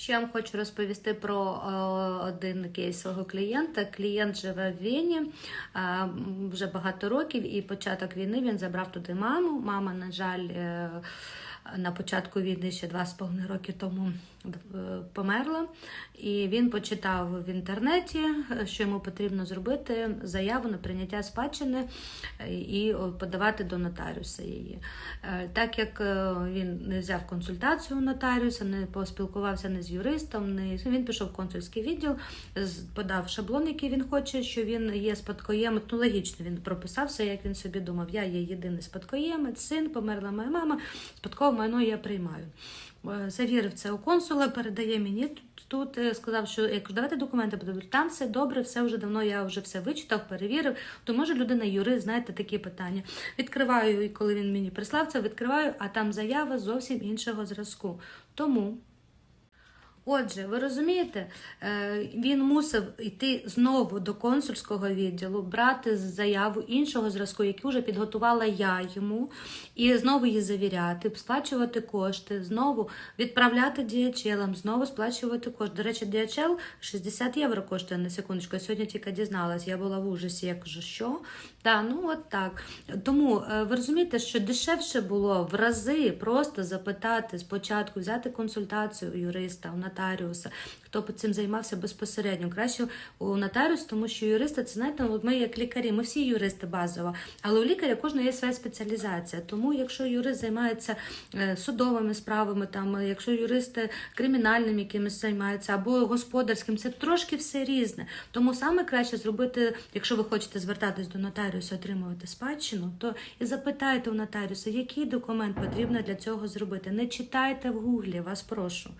Ще я вам хочу розповісти про е, один кейс свого клієнта. Клієнт живе в Вені е, вже багато років, і початок війни він забрав туди маму. Мама, на жаль, е, на початку війни ще два з половиною роки тому е, померла. І він почитав в інтернеті, що йому потрібно зробити заяву на прийняття спадщини е, і подавати до нотаріуса її. Е, Так як він не взяв консультацію у нотаріуса, не поспілкувався не з юристом, не він пішов в консульський відділ, подав шаблон, який він хоче, що він є спадкоємець. Ну логічно він прописав все, як він собі думав. Я є єдиний спадкоємець, син, померла моя мама, спадкове майно я приймаю. Е, Завірив це у консула, передає мені тут, е, сказав, що я кажу, давайте документи подадуть. Там все добре, все вже давно я вже все вичитав, перевірив. То може людина юрист, знаєте, такі питання. Відкриваю, і коли він мені прислав це, відкриваю, а там заява зовсім іншого зразку. Тому. Отже, ви розумієте, е, він мусив йти знову до консульського відділу, брати заяву іншого зразку, яку вже підготувала я йому, і знову її завіряти, сплачувати кошти, знову відправляти діячелам, знову сплачувати кошти. До речі, діячел 60 євро коштує на секундочку. Я сьогодні тільки дізналась. Я була в ужасі. Я кажу, що? Так, ну от так. Тому е, ви розумієте, що дешевше було в рази просто запитати спочатку, взяти консультацію у юриста, у нотаріуса, хто б цим займався безпосередньо. Краще у нотаріуса, тому що юристи, це знаєте, от ми як лікарі, ми всі юристи базово, але у лікаря кожного є своя спеціалізація. Тому, якщо юрист займається е, судовими справами, там, е, якщо юристи кримінальним якимось займаються або господарським, це трошки все різне. Тому саме краще зробити, якщо ви хочете звертатись до нотаріуса, отримувати спадщину, то і запитайте у нотаріуса, який документ потрібно для цього зробити. Не читайте в гуглі, вас прошу.